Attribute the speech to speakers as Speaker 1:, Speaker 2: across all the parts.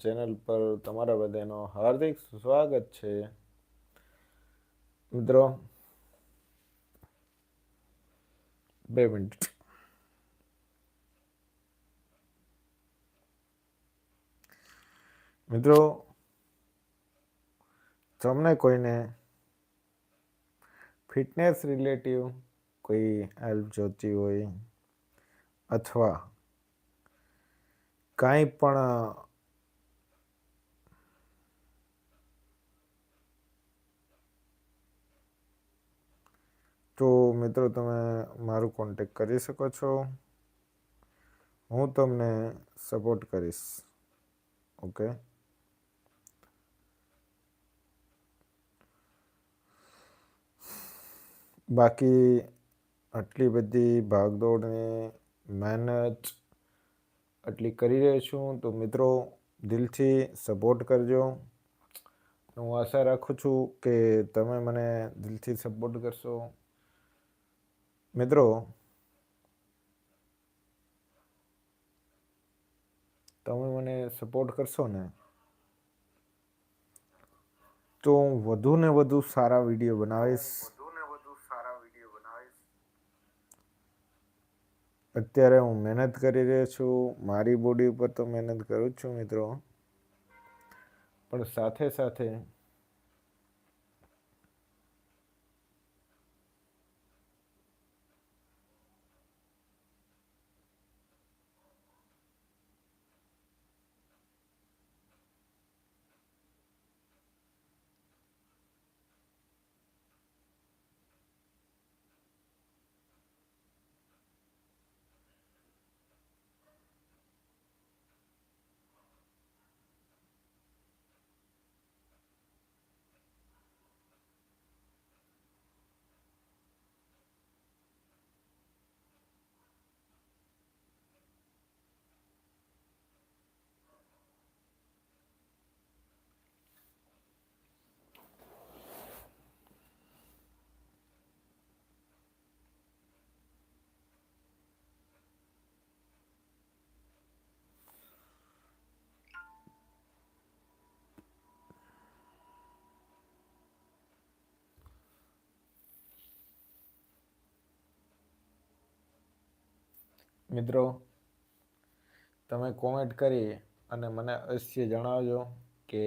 Speaker 1: Channel પર તમારા બધાનો હાર્દિક સ્વાગત છે. મિત્રો, બે મિનિટ. મિત્રો, તમને કોઈને ફિટનેસ રિલેટિવ કોઈ હેલ્પ જોતી હોય અથવા કાંઈ પણ તો મિત્રો તમે મારું કોન્ટેક કરી શકો છો. હું તમને સપોર્ટ કરીશ. ઓકે બાકી આટલી બધી ભાગદોડની મહેનત આટલી કરી રહ્યો છું, તો મિત્રો દિલથી સપોર્ટ કરજો. હું આશા રાખું છું કે તમે મને દિલથી સપોર્ટ કરશો. મિત્રો, તમે મને સપોર્ટ કરશો ને, તો હું વધુ ને વધુ સારા વીડિયો બનાવીશ. અત્યારે હું મહેનત કરી રહ્યો છું. મારી બોડી ઉપર તો મહેનત કરું જ છું મિત્રો. પણ સાથે સાથે મિત્રો તમે કોમેન્ટ કરી અને મને અવશ્ય જણાવજો કે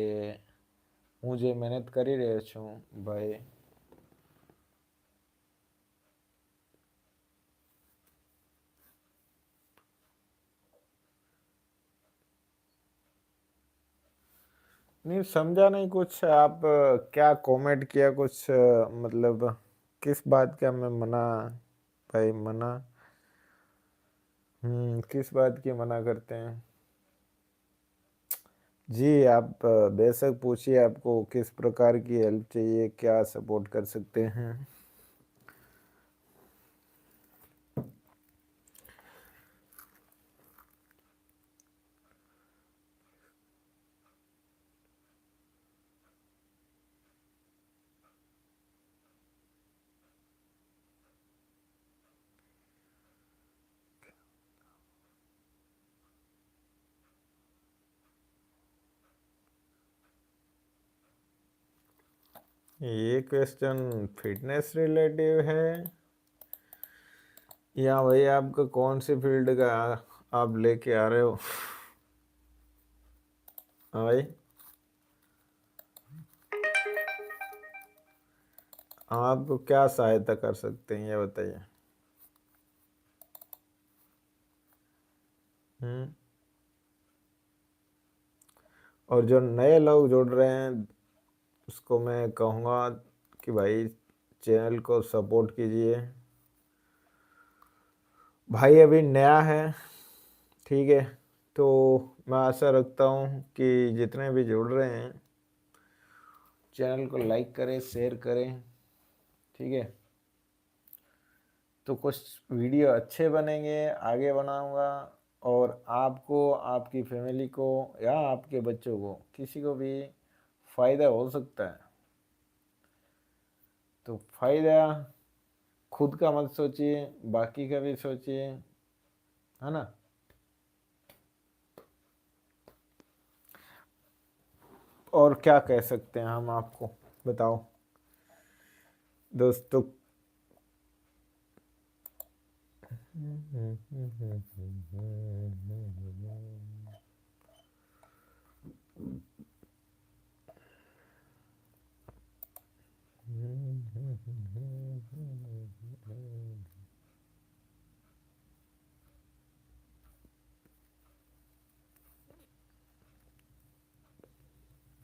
Speaker 1: હું જે મહેનત કરી રહ્યો છું ભાઈ नहीं समझा नहीं कुछ आप क्या कमेंट किया कुछ मतलब किस बात का मैं मना भाई मना हम्म किस बात की मना करते हैं? जी, आप, बेशक पूछिए आपको किस प्रकार की हेल्प चाहिए, क्या सपोर्ट कर सकते हैं? ये क्वेश्चन फिटनेस रिलेटिव है। या भाई, आपका कौन सी फ़ील्ड का आप लेके आ रहे हो? हाँ भाई। आप क्या सहायता कर सकते हैं, ये बताइए। हम्म। और जो नए लोग जुड़ रहे हैं उसको मैं कहूँगा कि भाई, चैनल को सपोर्ट कीजिए। भाई, अभी नया है, ठीक है? तो मैं आशा रखता हूँ कि जितने भी जुड़ रहे हैं, चैनल को लाइक करें, शेयर करें, ठीक है? तो कुछ वीडियो अच्छे बनेंगे, आगे बनाऊँगा और आपको, आपकी फैमिली को या आपके बच्चों को, किसी को भी फ़ायदा हो सकता है। तो फ़ायदा खुद का मत सोचिए, बाकी का भी सोचिए, है ना? और क्या कह सकते हैं हम आपको? बताओ। दोस्तों।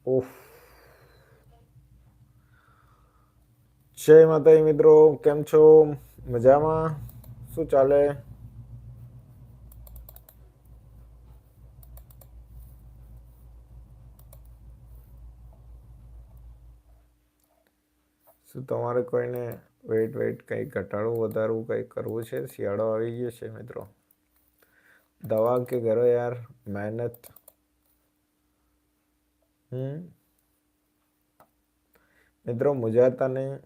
Speaker 1: ઓફ જય માતાજી મિત્રો, કેમ છો? મજામાં? શું ચાલે? શું તમારે કોઈને વેઇટ વેટ કંઈ ઘટાડવું, વધારવું, કંઈ કરવું છે? શિયાળો આવી ગયો છે મિત્રો. દવા કે કરો યાર? મહેનત. હમ મિત્રો મુજાતા નહીં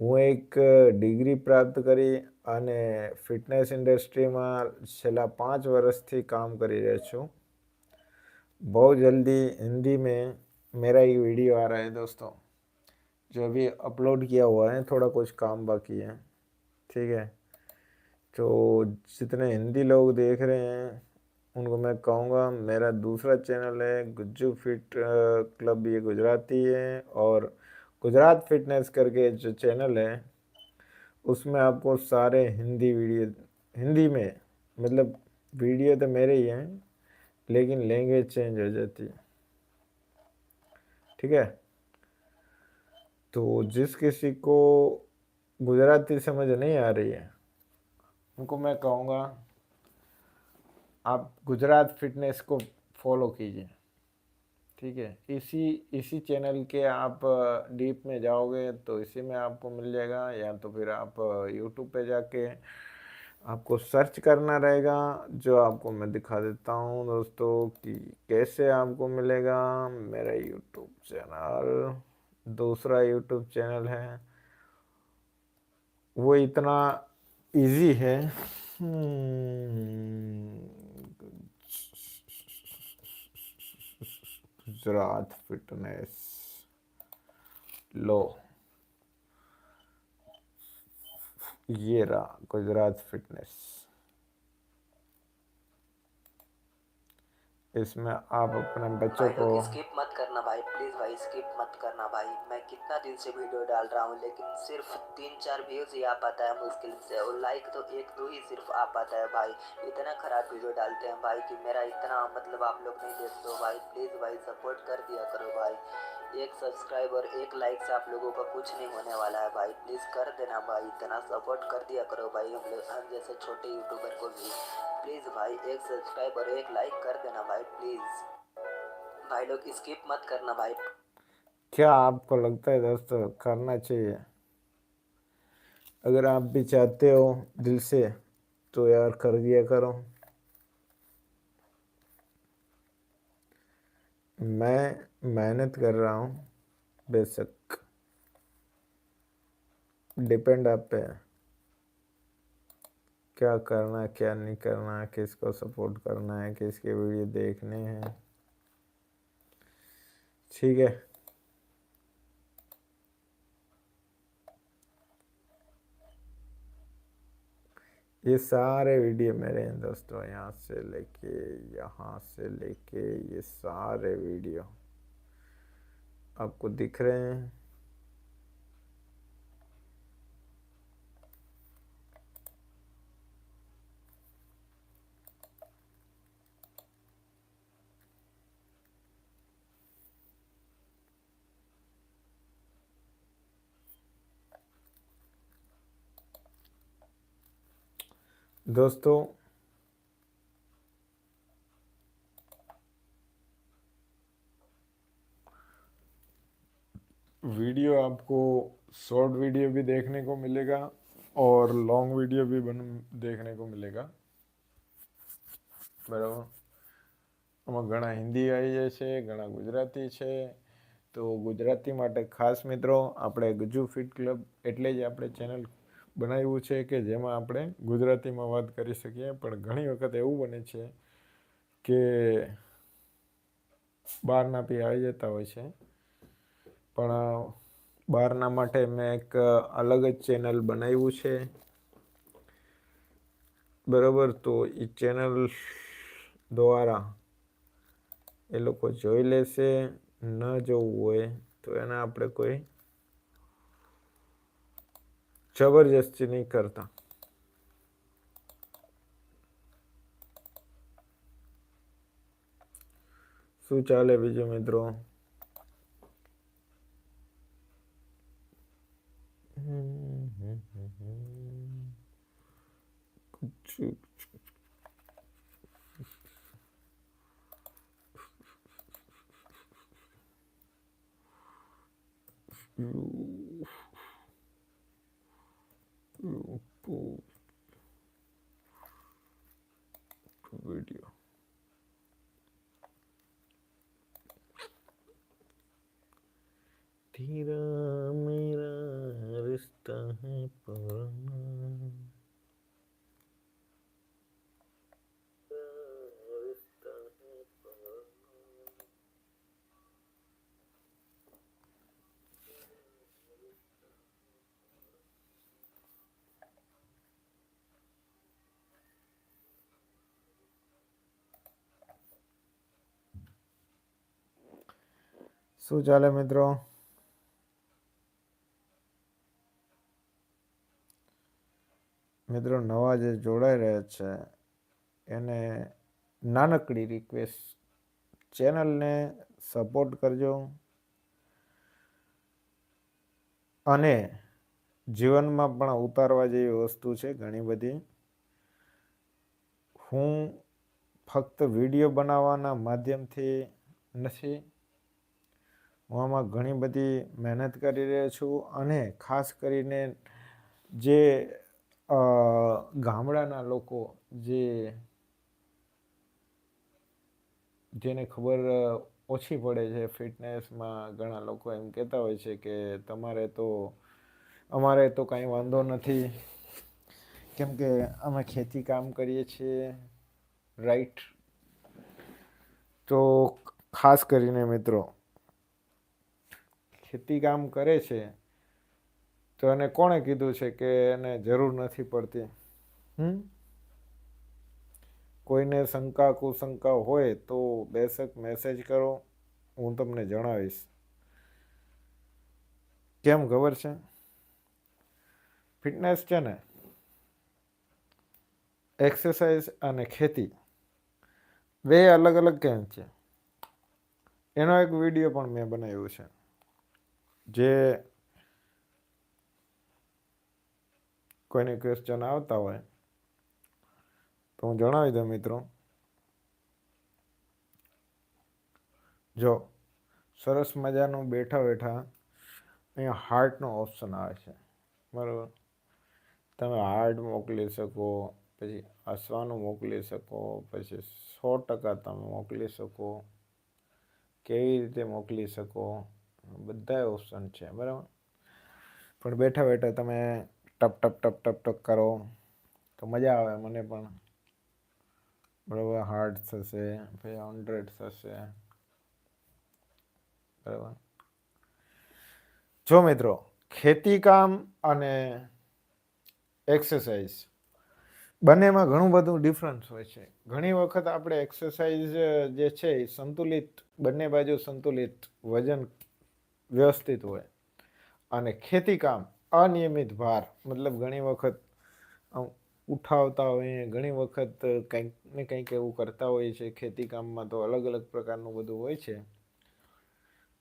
Speaker 1: હું એક ડિગ્રી પ્રાપ્ત કરી અને ફિટનેસ ઇન્ડસ્ટ્રીમાં છેલ્લા પાંચ વર્ષથી काम કરી રહ્યો છું बहुत जल्दी हिंदी में मेरा ये वीडियो आ रहा है दोस्तों जो अभी अपलोड किया हुआ है थोड़ा कुछ काम बाकी है ठीक है तो जितने हिंदी लोग देख रहे हैं उनको मैं कहूँगा, मेरा दूसरा चैनल है गुज्जू फिट क्लब, ये गुजराती है और गुजरात फिटनेस करके जो चैनल है, उसमें आपको सारे हिंदी वीडियो, हिंदी में मतलब वीडियो तो मेरे ही हैं, लेकिन लैंग्वेज चेंज हो जाती है। ठीक है? तो जिस किसी को गुजराती समझ नहीं आ रही है, उनको मैं कहूँगा आप गुजरात फिटनेस को फॉलो कीजिए। ठीक है? इसी इसी चैनल के आप डीप में जाओगे तो इसी में आपको मिल जाएगा, या तो फिर आप यूट्यूब पे जाके आपको सर्च करना रहेगा, जो आपको मैं दिखा देता हूँ दोस्तों कि कैसे आपको मिलेगा मेरा यूट्यूब चैनल। दूसरा यूट्यूब चैनल है। वो इतना इजी है। गुजरात फिटनेस लो। ये रहा गुजरात फिटनेस। इसमें आप अपने बच्चों को
Speaker 2: भाई प्लीज़ भाई स्किप मत करना भाई। मैं कितना दिन से वीडियो डाल रहा हूँ, लेकिन सिर्फ़ तीन चार व्यूज़ ही आ पाता है मुश्किल से, और लाइक तो एक दो ही सिर्फ़ आ पाता है भाई। इतना खराब वीडियो डालते हैं भाई कि मेरा इतना मतलब आप लोग नहीं देखते हो भाई। प्लीज़ भाई सपोर्ट कर दिया करो भाई। एक सब्सक्राइब और एक लाइक से आप लोगों का कुछ नहीं होने वाला है भाई। प्लीज़ कर देना भाई, इतना सपोर्ट कर दिया करो भाई। हम लोग, हम जैसे छोटे यूट्यूबर को भी। प्लीज़ भाई, एक सब्सक्राइब और एक लाइक कर देना भाई प्लीज़ भाई लोग स्किप मत करना भाई।
Speaker 1: क्या आपको लगता है दोस्तों, करना चाहिए? अगर आप भी चाहते हो दिल से तो यार कर दिया करो। मैं मेहनत कर रहा हूँ, बेशक। डिपेंड आप पे क्या करना क्या नहीं करना किसको सपोर्ट करना है, किसके वीडियो देखने हैं। ठीक है। ये सारे वीडियो मेरे हैं दोस्तों, यहाँ से लेके यहाँ से लेके ये सारे वीडियो आपको दिख रहे हैं। दोस्तों वीडियो आपको शॉर्ट वीडियो भी देखने को मिलेगा और लॉन्ग वीडियो भी बन देखने को मिलेगा બરાબર આમાં ઘણા હિન્દી આવી જાય છે ઘણા ગુજરાતી છે તો ગુજરાતી માટે ખાસ મિત્રો આપણે ગુજુ ફિટ ક્લબ એટલે જ આપણે ચેનલ બનાવ્યું છે કે જેમાં આપણે ગુજરાતીમાં વાત કરી શકીએ, પણ ઘણી વખત એવું બને છે કે બહારના બી આવી જતા હોય છે. પણ બહારના માટે મેં એક અલગ જ ચેનલ બનાવ્યું છે. બરાબર? તો એ ચેનલ દ્વારા એ લોકો જોઈ લેશે, ન જોવું હોય તો એને આપણે કોઈ જબરજસ્તી નહીં કરતા શું ચાલે બીજું મિત્રો video तेरा मेरा रिश्ता है पुराना શું ચાલે મિત્રો? મિત્રો, નવા જે જોડાઈ રહ્યા છે, એને નાનકડી રિક્વેસ્ટ ચેનલને સપોર્ટ કરજો અને જીવનમાં પણ ઉતારવા જેવી વસ્તુ છે ઘણી બધી. હું ફક્ત વીડિયો બનાવવાના માધ્યમથી નથી હું આમાં ઘણી બધી મહેનત કરી રહ્યો છું અને ખાસ કરીને જે ગામડાના લોકો જે જેને ખબર ઓછી પડે છે ફિટનેસમાં ઘણા લોકો એમ કહેતા હોય છે કે તમારે તો, અમારે તો કાંઈ વાંધો નથી. કેમ કે અમે ખેતી કામ કરીએ છીએ, રાઈટ? તો ખાસ કરીને મિત્રો ખેતી કામ કરે છે, તો એને કોણે કીધું છે કે એને જરૂર નથી પડતી? હમ? કોઈને શંકા, કુશંકા હોય તો બેસક મેસેજ કરો, હું તમને જણાવીશ. કેમ ખબર છે? ફિટનેસ છે ને એક્સરસાઇઝ અને ખેતી બે અલગ અલગ કેમ છે? એનો એક વીડિયો પણ મેં બનાવ્યો છે. જે કોઈને ક્વેશ્ચન આવતા હોય, તો હું જણાવી દઉં મિત્રો. જો, સરસ મજાનું બેઠા બેઠા અહીંયા હાર્ટનો ઓપ્શન આવે છે. બરાબર? તમે હાર્ટ મોકલી શકો, પછી હસવાનું મોકલી શકો, પછી સો ટકા તમે મોકલી શકો, કેવી રીતે મોકલી શકો? બધા ઓપ્શન છે, બરાબર? પણ બેઠા બેઠા તમે ટપ ટપ ટપ ટપ ટપ કરો, તો મજા આવે મને પણ. બરાબર હાર્ટ થશે, પછી હંડ્રેડ થશે. બરાબર? જો મિત્રો, ખેતી કામ અને એક્સરસાઇઝ બંનેમાં ઘણું બધું ડિફરન્સ હોય છે. ઘણી વખત આપણે એક્સરસાઇઝ જે છે એ સંતુલિત, બંને બાજુ સંતુલિત વજન વ્યવસ્થિત હોય. અને ખેતીકામ અનિયમિત ભાર, મતલબ ઘણી વખત ઉઠાવતા હોઈએ, ઘણી વખત કંઈક ને કંઈક એવું કરતા હોઈએ છે ખેતીકામમાં તો અલગ અલગ પ્રકારનું બધું હોય છે.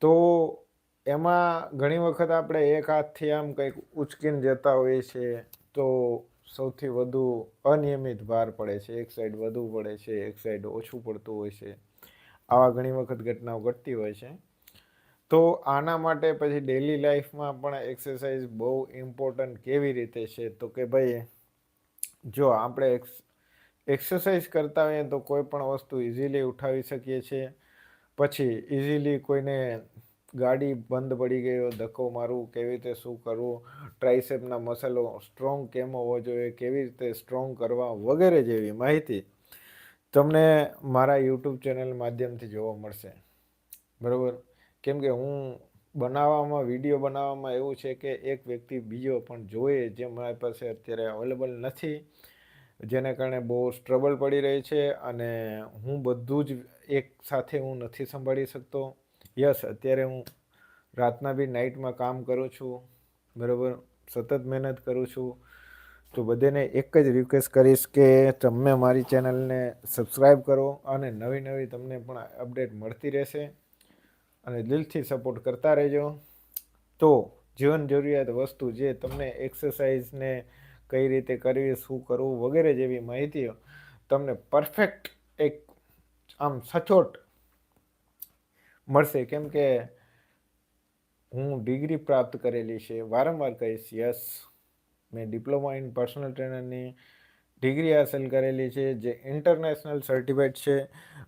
Speaker 1: તો એમાં ઘણી વખત આપણે એક હાથથી આમ કંઈક ઉચકીને જતા હોઈએ છીએ, તો સૌથી વધુ અનિયમિત ભાર પડે છે. એક સાઈડ વધુ પડે છે, એક સાઈડ ઓછું પડતું હોય છે. આવા ઘણી વખત ઘટનાઓ ઘટતી હોય છે. તો આના માટે પછી ડેલી લાઈફમાં પણ એક્સરસાઇઝ બહુ ઇમ્પોર્ટન્ટ કેવી રીતે છે? તો કે ભાઈ, જો આપણે એક્સ એક્સરસાઇઝ કરતા હોઈએ તો કોઈ પણ વસ્તુ ઇઝીલી ઉઠાવી શકીએ છીએ. પછી ઇઝીલી કોઈને ગાડી બંધ પડી ગઈ હોય, ધક્કો મારવું, કેવી રીતે શું કરવું ટ્રાઇસેપના મસલો સ્ટ્રોંગ કેમ હોવો જોઈએ, કેવી રીતે સ્ટ્રોંગ કરવા વગેરે જેવી માહિતી તમને મારા યુટ્યુબ ચેનલ માધ્યમથી જોવા મળશે. બરાબર? કેમ કે હું બનાવવામાં, વીડિયો બનાવવામાં એવું છે કે એક વ્યક્તિ બીજો પણ જોઈએ જે મારી પાસે અત્યારે અવેલેબલ નથી, જેને કારણે બહુ સ્ટ્રગલ પડી રહી છે અને હું બધું જ એક સાથે હું નથી સંભાળી શકતો. યસ અત્યારે હું રાતના બી નાઇટમાં કામ કરું છું, બરાબર, સતત મહેનત કરું છું, તો બધાને એક જ રિક્વેસ્ટ કરીશ કે તમે મારી ચેનલને સબસ્ક્રાઈબ કરો અને નવી નવી તમને પણ અપડેટ મળતી રહેશે. અને દિલથી સપોર્ટ કરતા રહેજો. તો જીવન જરૂરિયાત વસ્તુ જે તમને એક્સરસાઇઝને કઈ રીતે કરવી, શું કરવું વગેરે જેવી માહિતીઓ તમને પરફેક્ટ એક આમ સચોટ મળશે. કેમ કે હું ડિગ્રી પ્રાપ્ત કરેલી છે, વારંવાર કહીશ યસ મેં ડિપ્લોમા ઇન પર્સનલ ટ્રેનરની ડિગ્રી હાંસલ કરેલી છે. જે ઇન્ટરનેશનલ સર્ટિફાઈડ છે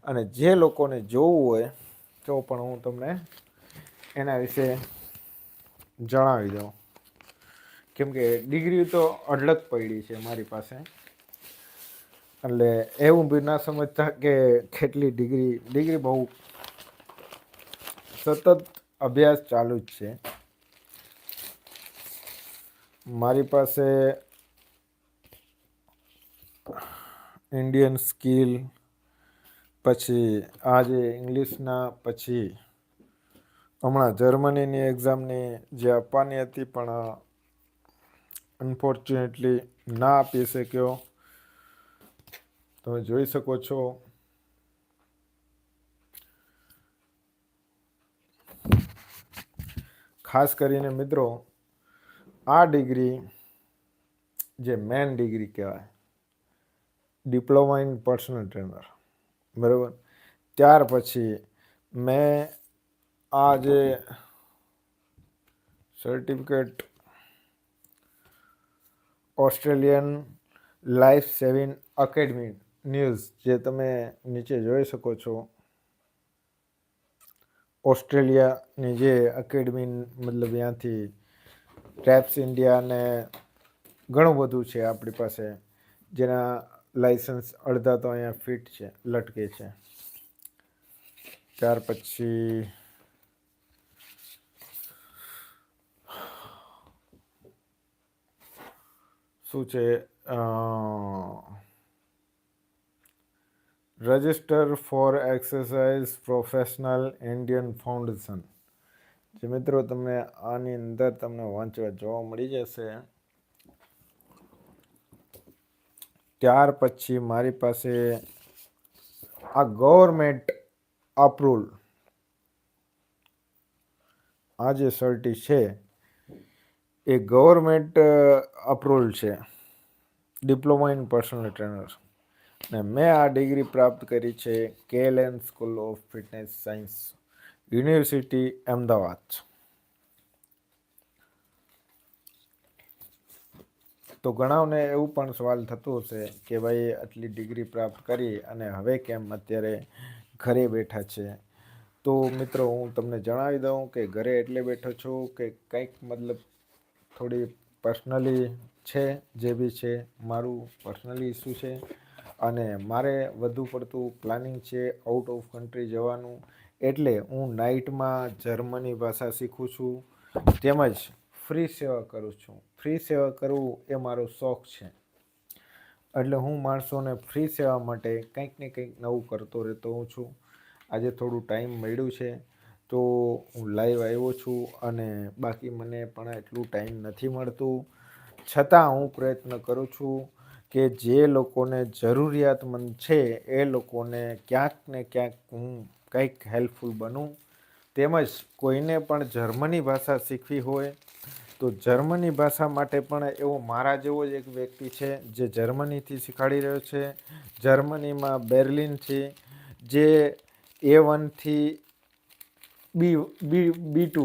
Speaker 1: અને જે લોકોને જોવું હોય તો પણ હું તમને એના વિશે જણાવી દઉં. કેમ કે ડિગ્રી તો અઢળક પડી છે મારી પાસે. એટલે એવું બી ના સમજતા કે કેટલી ડિગ્રી ડિગ્રી બહુ સતત અભ્યાસ ચાલુ જ છે. મારી પાસે ઇન્ડિયન સ્કિલ પછી આ જે ઇંગ્લિશના પછી હમણાં જર્મનીની એક્ઝામની જે આપવાની હતી પણ અનફોર્ચ્યુનેટલી ના આપી શક્યો. તમે જોઈ શકો છો. ખાસ કરીને મિત્રો, આ ડિગ્રી જે મેન ડિગ્રી કહેવાય, ડિપ્લોમા ઇન પર્સનલ ટ્રેનર બરાબર? ત્યાર પછી મેં આ જે certificate Australian life saving academy news જે તમે નીચે જોઈ શકો છો. ઓસ્ટ્રેલિયાની જે એકેડમી મતલબ ત્યાંથી ટ્રેપ્સ ઇન્ડિયા ને ઘણું બધું છે આપણી પાસે. જેના લાઇસન્સ અડધા તો અહીંયા ફિટ છે, લટકે છે. ત્યાર પછી શું છે register for exercise professional Indian foundation. જે મિત્રો તમને આની અંદર તમને વાંચવા જોવા મળી જશે. ત્યાર પછી મારી પાસે આ ગવર્મેન્ટ અપ્રુવલ આ જે સર્ટી છે, એ ગવર્મેન્ટ અપ્રુવલ છે. ડિપ્લોમા ઇન પર્સનલ ટ્રેનર ને મેં આ ડિગ્રી પ્રાપ્ત કરી છે, KLN school of fitness science university, Ahmedabad. તો ઘણાઓને એવું પણ સવાલ થતો હશે કે ભાઈ આટલી ડિગ્રી પ્રાપ્ત કરી અને હવે કેમ અત્યારે ઘરે બેઠા છે? તો મિત્રો, હું તમને જણાવી દઉં કે ઘરે એટલે બેઠો છું કે કંઈક મતલબ થોડી પર્સનલી છે, જે બી છે, મારું પર્સનલી ઇસ્યુ છે અને મારે વધુ પડતું પ્લાનિંગ છે આઉટ ઓફ કન્ટ્રી જવાનું. એટલે હું નાઇટમાં જર્મની ભાષા શીખું છું, તેમજ ફ્રી સેવા કરું છું. ફ્રી સેવા કરવું એ મારો શોખ છે. એટલે હું માણસોને ફ્રી સેવા માટે કંઈક ને કંઈક નવું કરતો રહેતો હોઉં છું. આજે થોડું ટાઈમ મળ્યું છે, તો હું લાઈવ આવ્યો છું અને બાકી મને પણ એટલું ટાઈમ નથી મળતું. છતાં હું પ્રયત્ન કરું છું કે જે લોકોને જરૂરિયાતમંદ છે, એ લોકોને ક્યાંક ને ક્યાંક હું કંઈક હેલ્પફુલ બનું. તેમજ કોઈને પણ જર્મની ભાષા શીખવી હોય તો જર્મની ભાષા માટે પણ એવો મારા જેવો જ એક વ્યક્તિ છે જે જર્મનીથી શીખવાડી રહ્યો છે. જર્મનીમાં બેર્લિનથી જે એ વનથી બી બી બી ટુ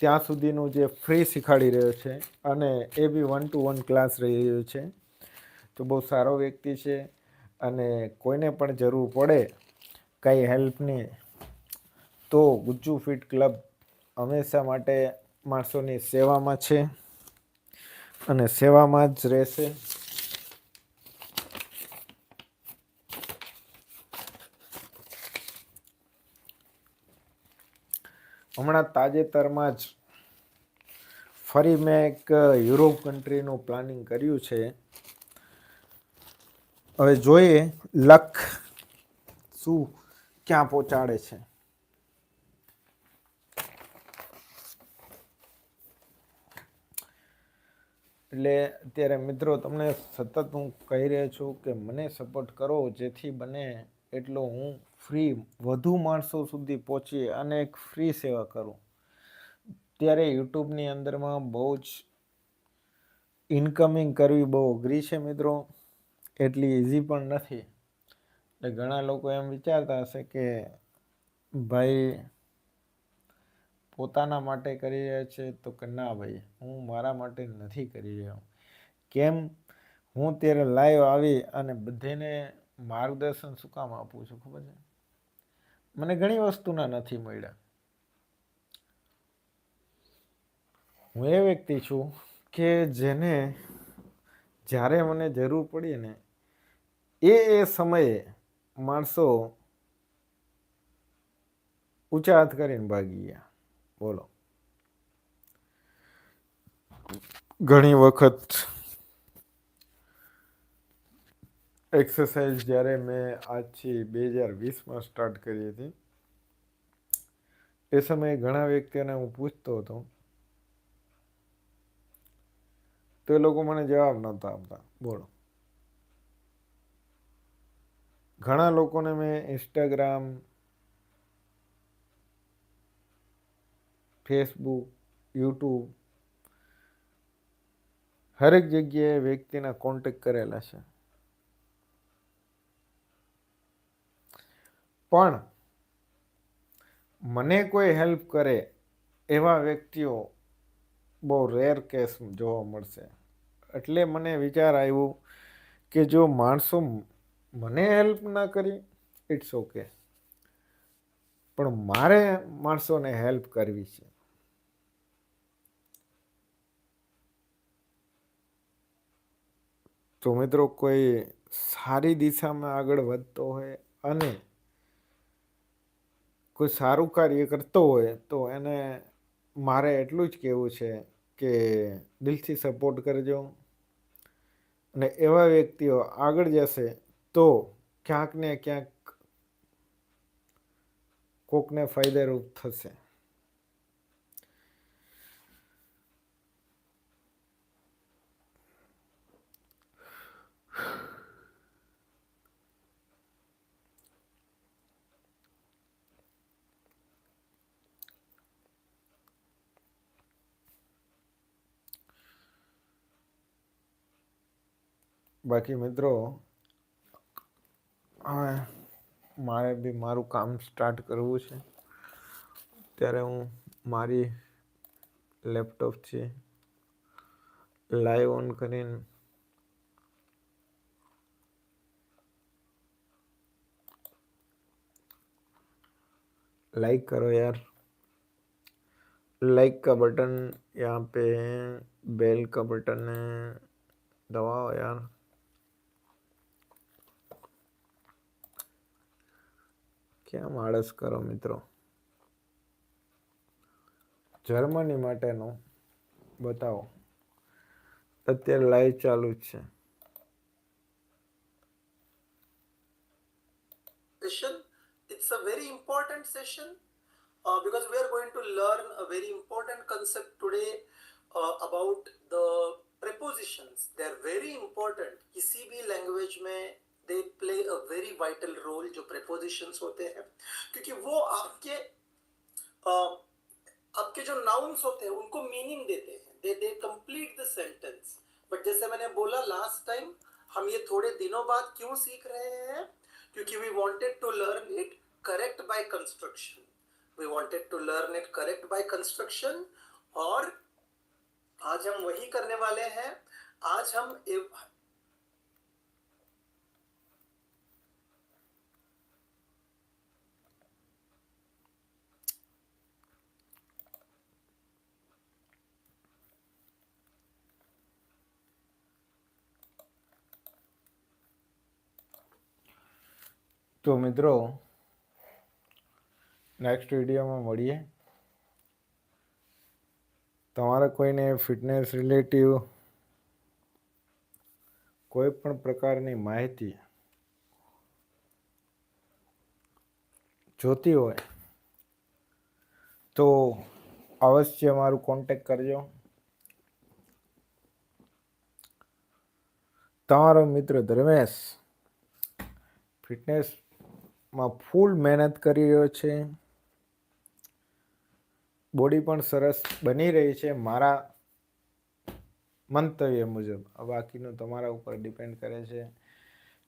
Speaker 1: ત્યાં સુધીનું જે ફ્રી શીખાડી રહ્યો છે અને A B one two one class રહી રહ્યો છે. તો બહુ સારો વ્યક્તિ છે અને કોઈને પણ જરૂર પડે કંઈ હેલ્પની તો ગુજ્જુ ફિટ ક્લબ હંમેશા માટે માણસોની સેવામાં છે અને સેવામાં જ રહેશે. હમણાં તાજેતરમાં જ ફરી મેં એક યુરોપ કન્ટ્રીનું પ્લાનિંગ કર્યું છે. હવે જોઈએ લક શું ક્યાં પહોંચાડે છે. એટલે અત્યારે મિત્રો તમને સતત હું કહી રહ્યો છું કે મને સપોર્ટ કરો, જેથી બને એટલો હું ફ્રી વધુ માણસો સુધી પહોંચી અને એક ફ્રી સેવા કરું. ત્યારે યુટ્યુબની અંદરમાં બહુ જ ઇન્કમિંગ કરવી બહુ અઘરી છે મિત્રો. એટલી ઇઝી પણ નથી. એટલે ઘણા લોકો એમ વિચારતા હશે કે ભાઈ પોતાના માટે કરી રહ્યા છે તો કે ના ભાઈ, હું મારા માટે નથી કરી રહ્યો. કેમ? હું ત્યારે લાઈવ આવી અને બધેને માર્ગદર્શન શું કામ આપું છું ખબર છે? મને ઘણી વસ્તુના નથી મળ્યા. હું એ વ્યક્તિ છું કે જેને જ્યારે મને જરૂર પડી ને, એ એ સમયે માણસો ઊંચા હાથ કરીને ભાગી ગયા. બોલો. ઘણી વખત એક્સરસાઇઝ જ્યારે મેં આજથી બે હજાર વીસમાં સ્ટાર્ટ કરી હતી, એ સમયે ઘણા વ્યક્તિઓને હું પૂછતો હતો, તો એ લોકો મને જવાબ નહોતા આપતા. બોલો. ઘણા લોકોને મેં ઇન્સ્ટાગ્રામ ફેસબુક યુટ્યુબ હરેક જગ્યાએ વ્યક્તિના કોન્ટેક કરેલા છે. પણ મને કોઈ હેલ્પ કરે એવા વ્યક્તિઓ બહુ રેર કેસ જોવા મળશે. એટલે મને વિચાર આવ્યો કે જો માણસો મને હેલ્પ ના કરી ઇટ્સ ઓકે પણ મારે માણસોને હેલ્પ કરવી છે. તો મિત્રો કોઈ સારી દિશામાં આગળ વધતો હોય અને કોઈ સારું કાર્ય કરતો હોય તો એને મારે એટલું જ કહેવું છે કે દિલથી સપોર્ટ કરજો. અને એવા વ્યક્તિઓ આગળ જશે તો ક્યાંક ને ક્યાંક કોકને ફાયદારૂપ થશે. બાકી મિત્રો હવે મારે બી મારું કામ સ્ટાર્ટ કરવું છે ત્યારે હું મારી લેપટોપથી લાઈવ ઓન કરીને लाइक करो यार लाइक का बटन यहाँ पे है बेल का बटन है दबाओ यार ક્યાં માળસ કરો મિત્રો જર્મની માટેનો બતાવો અત્યારે લાઈવ ચાલુ જ છે
Speaker 3: session. It's a very important session uh, because we are going to learn a very important concept today uh, about the prepositions. They are very important. किसी भी लैंग्वेज में they play a very vital role जो prepositions होते हैं। क्योंकि वो आपके आपके जो नाउन्स होते हैं, उनको मीनिंग देते हैं। They they complete the sentence but जैसे मैंने बोला लास्ट टाइम हम ये थोड़े दिनों बाद क्यों सीख रहे हैं? क्योंकि we wanted to learn it correct by construction we wanted to learn it correct by construction और आज हम वही करने वाले हैं। आज हम
Speaker 1: તો મિત્રો નેક્સ્ટ વિડીયોમાં મળીએ. તમારે કોઈને ફિટનેસ રિલેટિવ કોઈ પણ પ્રકારની માહિતી જોતી હોય, તો અવશ્ય મારું કોન્ટેક કરજો. તમારો મિત્ર ધર્મેશ ફિટનેસમાં ફૂલ મહેનત કરી રહ્યો છે. બોડી પણ સરસ બની રહી છે મારા મંતવ્ય મુજબ. બાકીનું તમારા ઉપર ડિપેન્ડ કરે છે.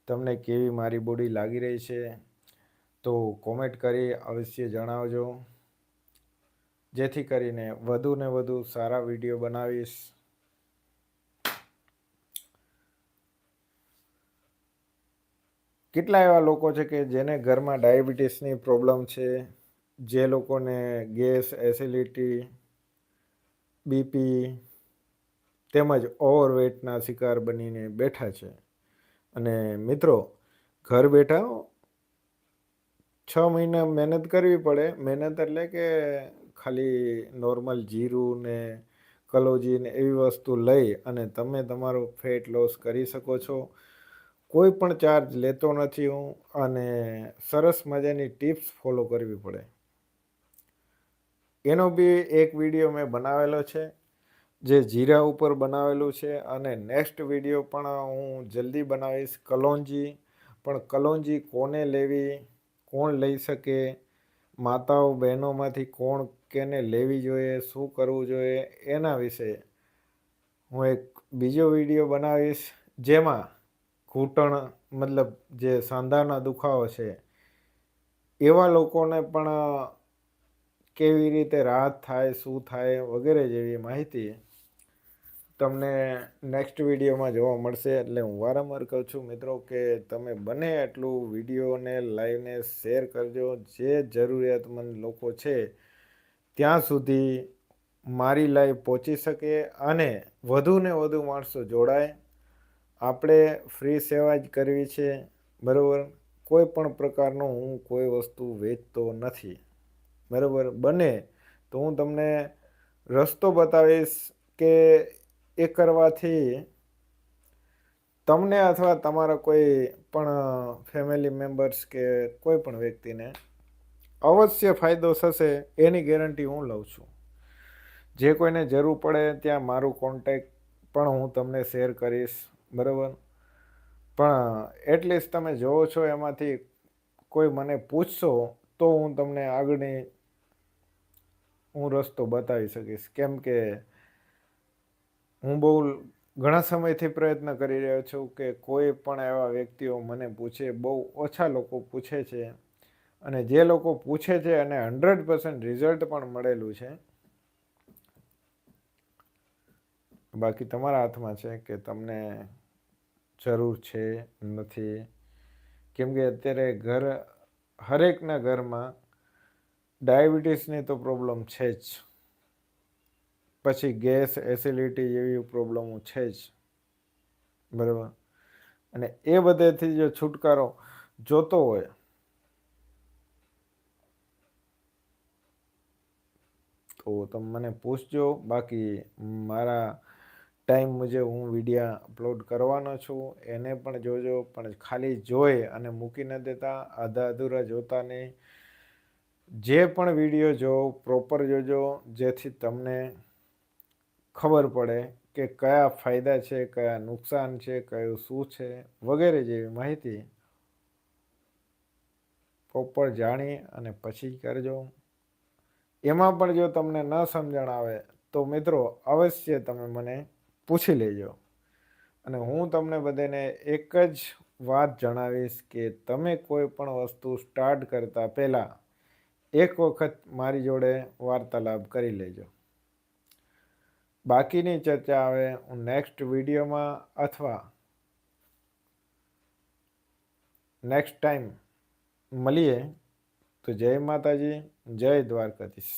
Speaker 1: તમને કેવી મારી બોડી લાગી રહી છે તો કોમેન્ટ કરી અવશ્ય જણાવજો. જેથી કરીને વધુ ને વધુ સારા વીડિયો બનાવીશ. કેટલા એવા લોકો છે કે જેને ઘરમાં ડાયાબિટીસની પ્રોબ્લેમ છે, જે લોકોને ગેસ, એસિડિટી, બીપી તેમજ ઓવરવેટના શિકાર બનીને બેઠા છે. અને મિત્રો, ઘર બેઠા છ મહિના મહેનત કરવી પડે. મહેનત એટલે કે ખાલી નોર્મલ જીરું ને કલોજી ને એવી વસ્તુ લઈ અને તમે તમારો ફેટ લોસ કરી શકો છો. કોઈ પણ ચાર્જ લેતો નથી હું અને સરસ મજાની ટિપ્સ ફોલો કરવી પડે. એનો બી એક વીડિયો મેં બનાવેલો છે, જે જીરા ઉપર બનાવેલું છે અને નેક્સ્ટ વીડિયો પણ હું જલ્દી બનાવીશ. કલોંજી, પણ કલોંજી કોને લેવી, કોણ લઈ શકે, માતાઓ બહેનોમાંથી કોણ કેને લેવી જોઈએ, શું કરવું જોઈએ, એના વિશે હું એક બીજો વીડિયો બનાવીશ, જેમાં ઘૂંટણ, મતલબ જે સાંધાના દુખાવો છે, એવા લોકોને પણ કેવી રીતે રાહત થાય, શું થાય વગેરે જેવી માહિતી તમને નેક્સ્ટ વિડીયોમાં જોવા મળશે. એટલે હું વારંવાર કહું છું મિત્રો કે તમે બને એટલું વિડીયોને લાઈવને શેર કરજો. જે જરૂરિયાતમંદ લોકો છે, ત્યાં સુધી મારી લાઈવ પહોંચી શકે અને વધુ ને વધુ માણસો જોડાય. આપણે ફ્રી સેવા જ કરવી છે, બરાબર? કોઈ પણ પ્રકારનું હું કોઈ વસ્તુ વેચતો નથી, બરાબર? બને તો હું તમને રસ્તો બતાવીશ કે એ કરવાથી તમને અથવા તમારા કોઈ પણ ફેમિલી મેમ્બર્સ કે કોઈ પણ વ્યક્તિને અવશ્ય ફાયદો થશે એની ગેરંટી હું લઉં છું. જે કોઈને જરૂર પડે ત્યાં મારું કોન્ટેક પણ હું તમને શેર કરીશ. બરાબર? પણ એટલીસ્ટ તમે જોવો છો એમાંથી કોઈ મને પૂછશો તો હું તમને આગળની હું રસ્તો બતાવી શકીશ. કેમ કે હું બહુ ઘણા સમયથી પ્રયત્ન કરી રહ્યો છું કે કોઈ પણ એવા વ્યક્તિઓ મને પૂછે, બહુ ઓછા લોકો પૂછે છે અને જે લોકો પૂછે છે અને હંડ્રેડ પર્સન્ટ રિઝલ્ટ પણ મળેલું છે. બાકી તમારા હાથમાં છે કે તમને જરૂર છે નથી. કેમ કે અત્યારે ઘર, હરેકના ઘરમાં ડાયાબિટીસની તો પ્રોબ્લેમ છે જ. પછી ગેસ, એસિડિટી જેવી પ્રોબ્લેમો છે જ. બરાબર? અને એ બધેથી જો છુટકારો જોતો હોય, તો તમે મને પૂછજો. બાકી મારા ટાઈમ મુજબ હું વિડીયા અપલોડ કરવાનો છું. એને પણ જોજો, પણ ખાલી જોઈ અને મૂકી ન દેતા. આધા અધૂરા જોતા નહીં જે પણ વીડિયો જો પ્રોપર જોજો, જેથી તમને ખબર પડે કે કયા ફાયદા છે, કયા નુકસાન છે, કયું શું છે, વગેરે જેવી માહિતી પ્રોપર જાણી અને પછી કરજો. એમાં પણ જો તમને ન સમજણ આવે, તો મિત્રો, અવશ્ય તમે મને પૂછી લેજો. અને હું તમને બધાને એક જ વાત જણાવીશ કે તમે કોઈ પણ વસ્તુ સ્ટાર્ટ કરતા પહેલાં એક વખત મારી જોડે વાર્તાલાપ કરી લેજો. બાકીની ચર્ચા હવે હું નેક્સ્ટ વિડીયોમાં અથવા નેક્સ્ટ ટાઈમ મળીએ. તો જય માતાજી, જય દ્વારકાધીશ.